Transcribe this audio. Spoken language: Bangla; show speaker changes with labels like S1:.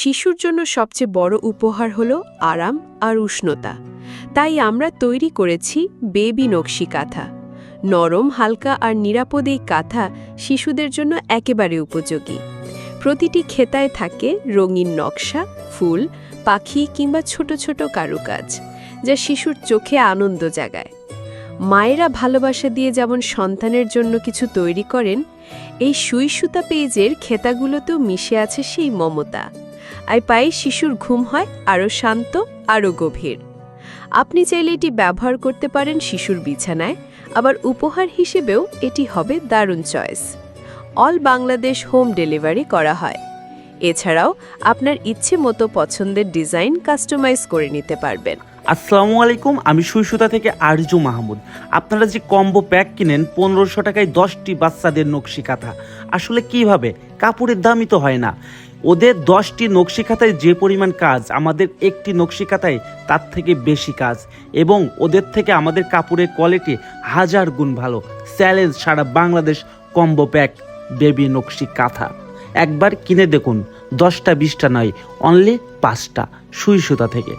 S1: শিশুর জন্য সবচেয়ে বড় উপহার হল আরাম আর উষ্ণতা। তাই আমরা তৈরি করেছি বেবি নকশি কাঁথা। নরম, হালকা আর নিরাপদ এই কাঁথা শিশুদের জন্য একেবারে উপযোগী। প্রতিটি খেতায় থাকে রঙিন নকশা, ফুল, পাখি কিংবা ছোট ছোট কারুকাজ, যা শিশুর চোখে আনন্দ জাগায়। মায়েরা ভালোবাসা দিয়ে যেমন সন্তানের জন্য কিছু তৈরি করেন, এই সুই সুতা পেজের খেতাগুলোতেও মিশে আছে সেই মমতা। আর পায়ে শিশুর ঘুম হয় আরও শান্ত আরও গভীর। আপনি চাইলে এটি ব্যবহার করতে পারেন শিশুর বিছানায়, আবার উপহার হিসেবেও এটি হবে দারুণ choice. All Bangladesh home delivery করা হয়। এছাড়াও আপনার ইচ্ছে মতো পছন্দের ডিজাইন কাস্টমাইজ করে নিতে পারবেন।
S2: আসসালামু আলাইকুম, আমি সুইসুতা থেকে আরজু মাহমুদ। আপনারা যে কম্বো প্যাক কিনেন, পনেরোশো টাকায় দশটি বাচ্চাদের নকশি কাঁথা। আসলে কীভাবে? কাপড়ের দামই তো হয় না। ওদের দশটি নকশিকাতায় যে পরিমাণ কাজ, আমাদের একটি নকশিকাতায় তার থেকে বেশি কাজ এবং ওদের থেকে আমাদের কাপড়ের কোয়ালিটি হাজার গুণ ভালো। চ্যালেঞ্জ সারা বাংলাদেশ কম্বো প্যাক বেবি নকশি কাঁথা একবার কিনে দেখুন, দশটা, বিশটা নয় অনলি পাঁচটা সুই সুতা থেকে।